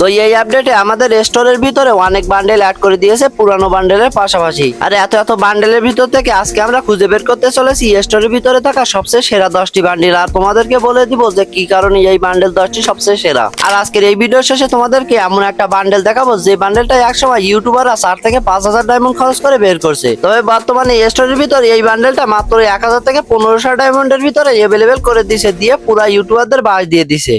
তো এই আপডেটে আমাদের স্টোরের ভিতরে অনেক বান্ডেল অ্যাড করে দিয়েছে, পুরানো বান্ডেলের পাশাপাশি। আর এত এত বান্ডেলের ভিতর থেকে আজকে আমরা খুঁজে বের করতে চলেছি স্টোরের ভিতরে থাকা সবচেয়ে সেরা দশটি বান্ডেল আর তোমাদেরকে বলে দিব যে কি কারণে এই বান্ডেল দশটি সবচেয়ে সেরা। আর আজকের এই ভিডিও শেষে তোমাদেরকে এমন একটা বান্ডেল দেখাবো, যে বান্ডেলটা একসময় ইউটিউবাররা চার থেকে পাঁচ হাজার ডায়মন্ড খরচ করে বের করছে। তবে বর্তমানে স্টোরের ভিতরে এই বান্ডেলটা মাত্র এক হাজার থেকে পনেরোশো ডায়মন্ডের ভিতরে এভেলেবেল করে দিছে, দিয়ে পুরা ইউটিউবারদের বাস দিয়ে দিছে।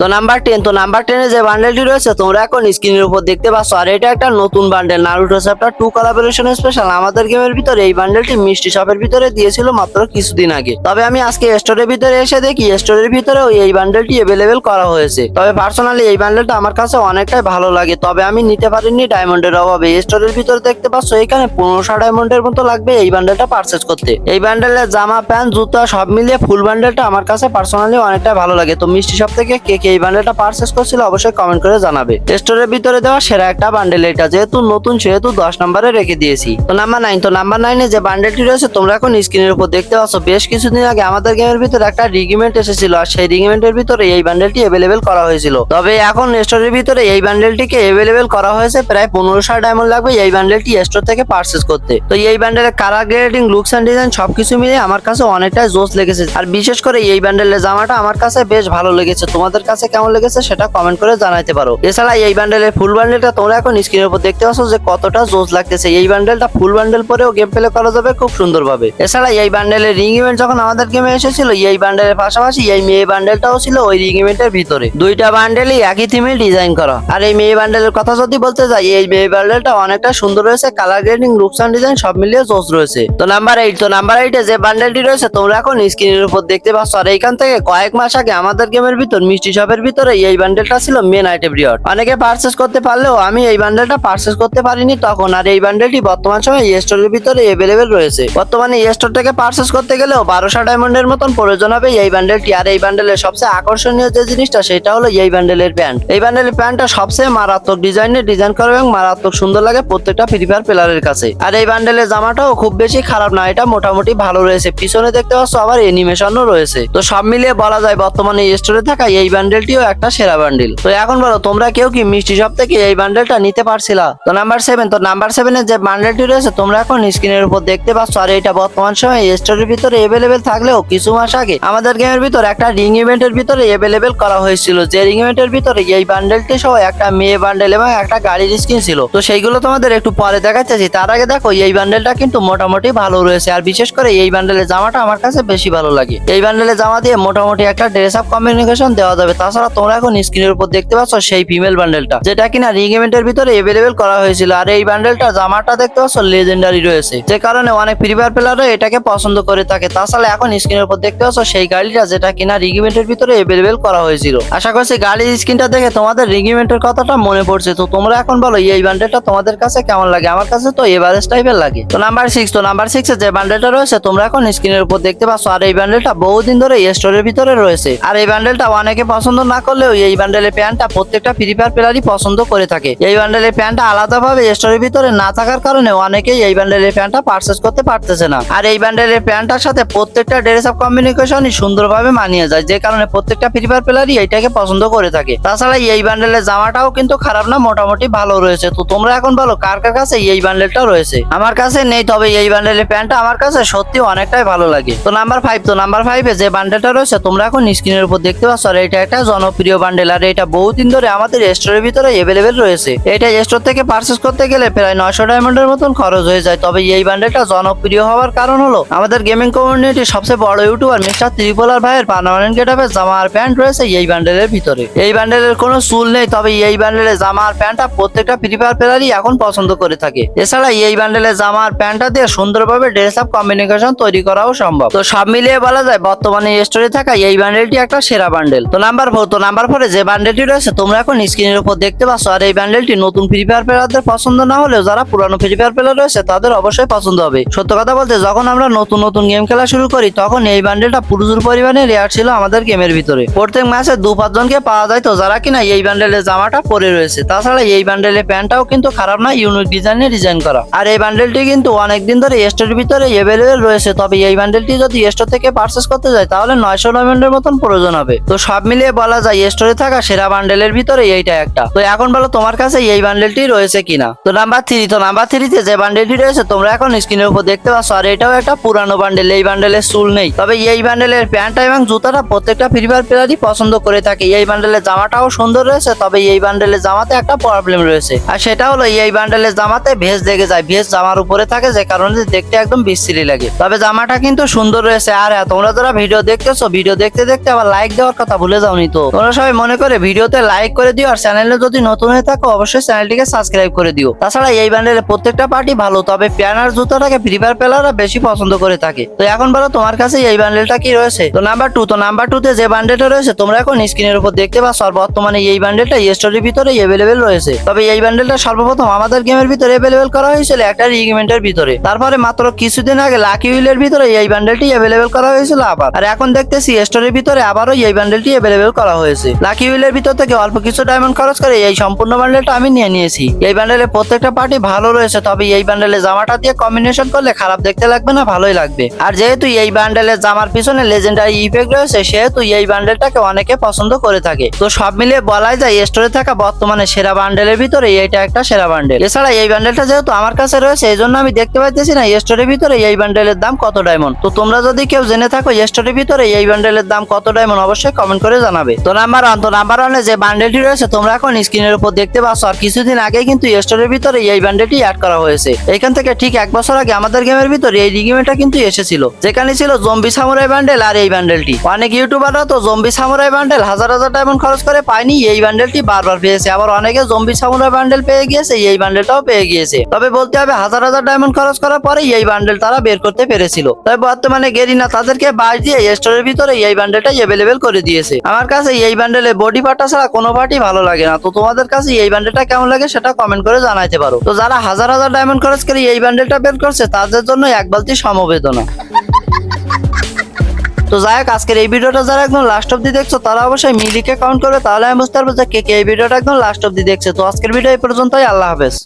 তো নাম্বার টেন, তো নাম্বার টেনে যে বান্ডেলটি রয়েছে, তোমরা এখন স্ক্রিনের উপর দেখতে পাচ্ছ। আর এটা একটা নতুন bundle Naruto chapter two collaboration special আমাদের গেমের ভিতরে এই বান্ডেলটি মিষ্টি শপের ভিতরে দিয়েছিল মাত্র কিছুদিন আগে। তবে আমি আজকে স্টোরের ভিতরে এসে দেখি স্টোরের ভিতরেও এই বান্ডেলটি এভেলেবেল করা হয়েছে। তবে পার্সোনালি এই বান্ডেলটা আমার কাছে অনেকটাই ভালো লাগে। তবে আমি নিতে পারিনি ডায়মন্ডের অভাবে। স্টোরের ভিতরে দেখতে পাচ্ছ, এখানে পনেরোশো ডায়মন্ডের মতো লাগবে এই বান্ডেলটা পারচেজ করতে। এই বান্ডেলের জামা প্যান্ট জুতা সব মিলিয়ে ফুল বান্ডেলটা আমার কাছে পার্সোনালি অনেকটা ভালো লাগে। তো মিষ্টি শপ থেকে কে কে এই বান্ডেলটা পারচেস করছিল অবশ্যই কমেন্ট করে জানাবে। স্টোরের ভিতরে দেওয়া সেরা একটা বান্ডেল এটা যেহেতু নতুন, সেহেতু দশ নম্বরে রেখে দিয়েছি। তো নাম্বার নাইন তো নাম্বার নাইনে যে বান্ডেলটি রয়েছে, তোমরা এখন স্ক্রিনের উপর দেখতে পাচ্ছ, বেশ কিছুদিন আগে আমাদের গেমের ভিতরে একটা রিগিমেন্ট এসেছিল, আর সেই রিগিমেন্টের ভিতরে এই বান্ডেলটি অ্যাভেলেবেল করা হয়েছিল। তবে এখন স্টোরের ভিতরে এই বান্ডেলটিকে অ্যাভেলেবেল করা হয়েছে, প্রায় পনেরোশো ডায়মন্ড লাগবে এই বান্ডেলটি স্টোর থেকে পারচেস করতে। তো এই বান্ডেলের colour grading looks and design সবকিছু মিলে আমার কাছে অনেকটাই জোস লেগেছে। আর বিশেষ করে এই বান্ডেলের জামাটা আমার কাছে বেশ ভালো লেগেছে। তোমাদের কাছে কেমন লেগেছে সেটা কমেন্ট করে জানাতে পারো। এছাড়া এই বান্ডেলের ফুল বান্ডেলটা তোমরা এখন স্ক্রিনের উপর দেখতে পাচ্ছ যে কতটা জোজ লাগতেছে। এই বান্ডেলটা ফুল বান্ডেল পরেও গেম প্লে করা যাবে খুব সুন্দরভাবে। এছাড়া এই বান্ডেলের রিং ইভেন্ট যখন আমাদের গেমে এসেছিল, এই বান্ডেলের পাশাপাশি এই মেয়ে বান্ডেলটাও ছিল ওই রিং ইভেন্টের ভিতরে। দুইটা বান্ডেলই একই থিমে ডিজাইন করা। আর এই মেয়ে বান্ডেলের কথা যদি বলতে যাই, এই মেয়ে বান্ডেলটা অনেকটা সুন্দর রয়েছে colour grading looks and design সব মিলিয়ে জোস রয়েছে। তো নাম্বার এইট তো নাম্বার এইটে যে বান্ডেলটি রয়েছে, তোমরা এখন স্ক্রিনের উপর দেখতে পাচ্ছ। আর এইখান থেকে কয়েক মাস আগে আমাদের গেমের ভিতর মিষ্টি শপের ভিতরে এই বান্ডেলটা ছিল মেন আইটেম রিওয়ার্ড অনেকে পারচেস করতে পারলেও আমি এই বান্ডেলটা পারচেস করতে পারিনি তখন, আর এই বান্ডেলটি বর্তমান সময় স্টোরের ভিতরে এভেলেবেল রয়েছে। বর্তমানে এই স্টোর থেকে পারচেস করতে গেলেও বারোশো ডায়মন্ডের মতন প্রয়োজন হবে এই বান্ডেলটি আর এই বান্ডেলের সবচেয়ে আকর্ষণীয় যে জিনিসটা, সেটা হলো এই বান্ডেলের প্যান্ট এই বান্ডেলের প্যান্টটা সবচেয়ে মারাত্মক ডিজাইনে ডিজাইন করা এবং মারাত্মক সুন্দর লাগে প্রত্যেকটা ফ্রি ফায়ার প্লেয়ারের কাছে। আর এই বান্ডেলের জামাটাও খুব বেশি খারাপ না, এটা মোটামুটি ভালো রয়েছে। পিছনে দেখতে পাচ্ছ আবার এনিমেশনও রয়েছে। তো সব মিলিয়ে বলা যায় বর্তমানে স্টোরে থাকা এই বান্ডেলটিও একটা সেরা বান্ডেল তো এখন বলো, তোমরা কেউ কি মিষ্টি শপ থেকে এই বান্ডেলটা নিতে পারছিলা? তো নাম্বার সেভেন তো নাম্বার সেভেনের যে বান্ডেলটি রয়েছে, তোমরা এখন স্ক্রিনের উপর দেখতে পাচ্ছ। আর এটা বর্তমান সময়ে স্টোরের ভিতরে এভেলেবেল থাকলেও কিছু মাস আগে আমাদের গেমের ভিতর একটা রিং ইভেন্টের ভিতরে এভেলেবেল করা হয়েছিল। যে রিং ইভেন্টের ভিতরে এই বান্ডেলটি সহ একটা মেয়ে বান্ডেল এবং একটা গাড়ির স্কিন ছিল। তো সেইগুলো তোমাদের একটু পরে দেখাচ্ছি তার আগে দেখো, এই বান্ডেলটা কিন্তু মোটামুটি ভালো রয়েছে। আর বিশেষ করে এই বান্ডেলের জামাটা আমার কাছে বেশি ভালো লাগে। এই বান্ডেলের জামা দিয়ে মোটামুটি একটা ড্রেস আপ কমিউনিকেশন দেওয়া যাবে। তাছাড়া তোমরা এখন স্ক্রিনের উপর দেখতে পাচ্ছ সেই ফিমেল বান্ডেলটা যেটা কিনা রিং ইভেন্টের ভিতরে এভেলেবেল করা হয়েছিল। আর এই বান্ডেলটা জামাটা দেখতে পাচ্ছ লেজেন্ডারি রয়েছে। যে কারণে অনেক ফ্রি ফায়ার প্লেয়াররা এটাকে পছন্দ করে থাকে। তাছাড়া এখন স্ক্রিনের উপর দেখতে পাচ্ছ সেই গাড়িটা, যেটা কিনা রিং ইভেন্টের ভিতরে এভেলেবেল করা হয়েছিল। আশা করছি গাড়ির স্ক্রিনটা দেখে তোমাদের রিং ইভেন্টের কথাটা মনে পড়ছে। তো তোমরা এখন বলো, এই বান্ডেলটা তোমাদের কাছে কেমন লাগে? আমার কাছে তো এভারেজ টাইপের লাগে। তো নাম্বার সিক্স তো নাম্বার সিক্স যে বান্ডেলটা রয়েছে, তোমরা এখন স্ক্রিনের উপর দেখতে পাচ্ছ। আর এই বান্ডেলটা বহুদিন ধরে স্টোরের ভিতরে রয়েছে। আর এই বান্ডেলটা অনেকে পছন্দ না করলেও এই বান্ডেলের প্যান্টটা প্রত্যেকটা ফ্রি ফায়ার প্লেয়ারই পছন্দ করে থাকে। এই বান্ডেলের প্যান্টটা আলাদাভাবে স্টোরের ভিতরে না থাকার কারণে অনেকেই এই বান্ডেলের প্যান্টটা পারচেস করতে পারতেছে না। আর এই বান্ডেলের প্যান্টটার সাথে প্রত্যেকটা ড্রেস অফ কমিউনিকেশনই সুন্দরভাবে মানিয়ে যায়, যে কারণে প্রত্যেকটা ফ্রি ফায়ার প্লেয়ারই এইটাকে পছন্দ করে থাকে। তাছাড়া এই বান্ডেলের জামাটাও কিন্তু খারাপ না, মোটামুটি ভালো রয়েছে। তো তোমরা এখন বলো, কার কার কাছে এই বান্ডেলটা রয়েছে? আমার কাছে নেই, তবে এই বান্ডেলের প্যান্টটা আমার কাছে সত্যি অনেকটাই ভালো লাগে। তো নাম্বার ফাইভ তো নাম্বার ফাইভে যে বান্ডেলটা রয়েছে, তোমরা এখন স্ক্রিনের উপর দেখতে পাচ্ছ, আর এটা একটা জনপ্রিয় বান্ডেল। আর এটা বহুদিন ধরে আমাদের স্টোরের ভিতরে এভেলেবেল রয়েছে। এটা স্টোর থেকে পারচেস করতে গেলে প্রায় নয়শো ডায়মন্ডের মতন খরচ হয়ে যায়। তবে এই বান্ডেলটা জনপ্রিয় হওয়ার কারণ হলো, আমাদের গেমিং কমিউনিটির সবচেয়ে বড় ইউটিউবার মিস্টার ত্রিপোলার ভাইয়ের পার্মানেন্ট গেটাপে জামা আর প্যান্ট রয়েছে এই বান্ডেলের ভিতরে। এই বান্ডেলের কোনো চুল নেই, তবে এই বান্ডেলের জামা আর প্যান্টটা প্রত্যেকটা ফ্রি ফায়ার প্লেয়ারই এখন পছন্দ করে থাকে। এছাড়া এই বান্ডেলের জামা আর প্যান্টটা দিয়ে সুন্দরভাবে ড্রেস আপ কমিউনিকেশন তৈরি করাও সম্ভব। তো সব মিলিয়ে বলা যায়, বর্তমানে স্টোরে থাকা এই বান্ডেলটি একটা সেরা বান্ডেল। তো নাম্বার ফোর তো নাম্বার ফোরে যে বান্ডেলটি রয়েছে, তোমরা এখন স্ক্রিনের উপর দেখতে পাচ্ছ। আর এই বান্ডেলটি নতুন ফ্রি ফায়ার প্লেয়ারদের পছন্দ না হলেও যারা পুরানো ফ্রি ফায়ার প্লেয়ার রয়েছে, তাদের অবশ্যই পছন্দ হবে। সত্য কথা বলতে, যখন আমরা নতুন নতুন গেম খেলা শুরু করি, তখন এই বান্ডেলটা প্রচুর পরিমাণে রেয়ার ছিল আমাদের গেমের ভিতরে। প্রত্যেক ম্যাচে দু পাঁচজনকে পাওয়া যায়, তো যারা কিনা এই বান্ডেলের জামাটা পরে রয়েছে, তাছাড়া এই বান্ডেলের প্যান্টটাও কিন্তু খারাপ না ইউনিক ডিজাইনে ডিজাইন করা। আর এই বান্ডেলটি কিন্তু অনেকদিন ধরে স্টোরের ভিতরে এভেলেবেল রয়েছে, তবে এই বান্ডেলটি যদি স্টোর থেকে পারচেস করতে যায়, তাহলে নয়শো ডায়মন্ডের মতন প্রয়োজন হবে। তো সব মিলিয়ে বলা যায় স্টোরে থাকা সেরা বান্ডেলের ভিতরে এইটা একটা। তো এখন বলো, তোমার কাছে এই বান্ডেলটি রয়েছে কিনা? তো নাম্বার থ্রি তো নাম্বার থ্রিতে যে বান্ডেলটি রয়েছে, তোমরা এখন স্ক্রিনের উপর দেখতে পাচ্ছ, আর এটাও একটা পুরানো বান্ডেল এই বান্ডেলের চুল নেই। তবে এই বান্ডেলের প্যান্টটা এবং জুতাটা প্রত্যেকটা ফ্রি ফায়ার প্লেয়ারই পছন্দ করে থাকে। এই বান্ডেলের জামাটাও সুন্দর রয়েছে, তবে এই বান্ডেলের জামাতে একটা প্রবলেম রয়েছে। আর সেটা হলো, এই বান্ডেলের জামাতে ভেজ লেগে যায়। ভেজ জামার উপরে থাকে, যে কারণে দেখতে একদম বিশ্রী লাগে। তবে জামাটা কিন্তু সুন্দর রয়েছে। আর হ্যাঁ তোমরা যারা ভিডিও দেখতেছো ভিডিও দেখতে দেখতে আবার লাইক দেওয়ার কথা ভুলে যাওনি তো তোমরা সবাই মনে করে ভিডিওতে লাইক করে দিও, আর চ্যানেলে যদি নতুন হয়ে থাকো, অবশ্যই চ্যানেলটিকে সাবস্ক্রাইব করে দিও। তাছাড়া এই বান্ডেলের প্রত্যেকটা পার্টি ভালো, তবে প্যানার জুতাটাকে ফ্রি ফায়ার প্লেয়াররা বেশি পছন্দ করে থাকে। তো এখন বলো, তোমার কাছে এই বান্ডেলটা কি রয়েছে? তো নাম্বার টু তো নাম্বার টু তে যে বান্ডেলটা রয়েছে, তোমরা এখন স্ক্রিনের উপর দেখতে পাচ্ছ, আর বর্তমানে এই বান্ডেলটা স্টোরির ভিতরে এভেলেবেল রয়েছে। তবে এই বান্ডেলটা সর্বপ্রথম আমাদের গেমের ভিতরে এভেলেবেল করা হয়েছিল একটা রিগমেন্টের ভিতরে। তারপরে মাত্র কিছুদিন আগে লাকি উইলের ভিতরে এই বান্ডেলটি এভেলেবেল করা হয়েছিল আবার। আর এখন দেখতেছি স্টোরের ভিতরে আবারও এই বান্ডেলটি এভেলেবেল করা হয়েছে। লাকি উইলের ভিতর থেকে অল্প কিছু ডায়মন্ড খরচ করে এই সম্পূর্ণ বান্ডেলটা আমি নিয়ে নিয়েছি। এই বান্ডেলের প্রত্যেকটা পার্টি ভালো রয়েছে, তবে এই বান্ডেলের জামাটা দিয়ে কম্বিনেশন করলে খারাপ দেখতে লাগবে না, ভালোই লাগবে। আর যেহেতু এই বান্ডেলের জামার পিছনে লেজেন্ডারি ইফেক্ট রয়েছে, সেহেতু এই বান্ডেলটাকে অনেকে পছন্দ করে থাকে। তো সব মিলিয়ে বলাই যায় স্টোরে থাকা বর্তমানে সেরা বান্ডেলের ভিতরে এইটা একটা সেরা বান্ডেল এছাড়া এই বান্ডেলটা যেহেতু আমার কাছে রয়েছে, এই জন্য আমি দেখতে পাইতেছি না স্টোরের ভিতরে এই বান্ডেলের দাম কত ডায়মন্ড তো তোমরা যদি কেউ জেনে থাকো স্টোরের ভিতরে এই বান্ডেলের দাম কত ডায়মন্ড অবশ্যই কমেন্ট করে জানাবে। তো নাম্বার ওয়ান তো নাম্বার ওয়ানে যে বান্ডেলটি রয়েছে, তোমরা এখন স্ক্রিনের উপর দেখতে পাচ্ছ, আর কিছুদিন আগে কিন্তু স্টোরের ভিতরে এই বান্ডেলটি অ্যাড করা হয়েছে। এখান থেকে ঠিক এক বছর আগে আমাদের গেমের ভিতরে এই রিগিমেন্টটা কিন্তু এসেছিল, যেখানে ছিল জম্বি সামুরাই বান্ডেল আর এই বান্ডেলটি অনেক ইউটিউবাররা তো জম্বি সামুরাই বান্ডেল হাজার হাজার ডায়মন্ড খরচ করে পায়নি, এই বান্ডেলটি বারবার পেয়েছে। আবার অনেকে জম্বি সামুরাই বান্ডেল পেয়ে গিয়েছে, এই বান্ডেলটাও পেয়ে গিয়েছে। তবে বলতে হবে, হাজার হাজার ডায়মন্ড খরচ করার পরে এই বান্ডেল তারা বের করতে পেরেছিল। তবে বর্তমানে গেরিনা তাদেরকে বাস দিয়ে স্টোরের ভিতরে এই বান্ডেলটা এভেলেবেল করে দিয়েছে। আমার কাছে এই বান্ডেলে বডি পার্টটা ছাড়া কোনো পার্টি ভালো লাগে না। তো তোমাদের কাছে এই বান্ডেলটা কেমন লাগে সেটা কমেন্ট করে জানাইতে পারো। তো যারা হাজার হাজার ডায়মন্ড খরচ করে এই বান্ডেলটা বের করছে, তাদের জন্য এক বালতি সমবেদনা। তো যাই হোক, আজকের এই ভিডিওটা যারা একদম লাস্ট অব্দি দেখছ, তারা অবশ্যই মিলিকে কাউন্ট করবে, তাহলে আমি বুঝতে পারব যে কে কে এই ভিডিওটা একদম লাস্ট অব্দি দেখছে। তো আজকের ভিডিও এই পর্যন্তই, আল্লাহ হাফেজ।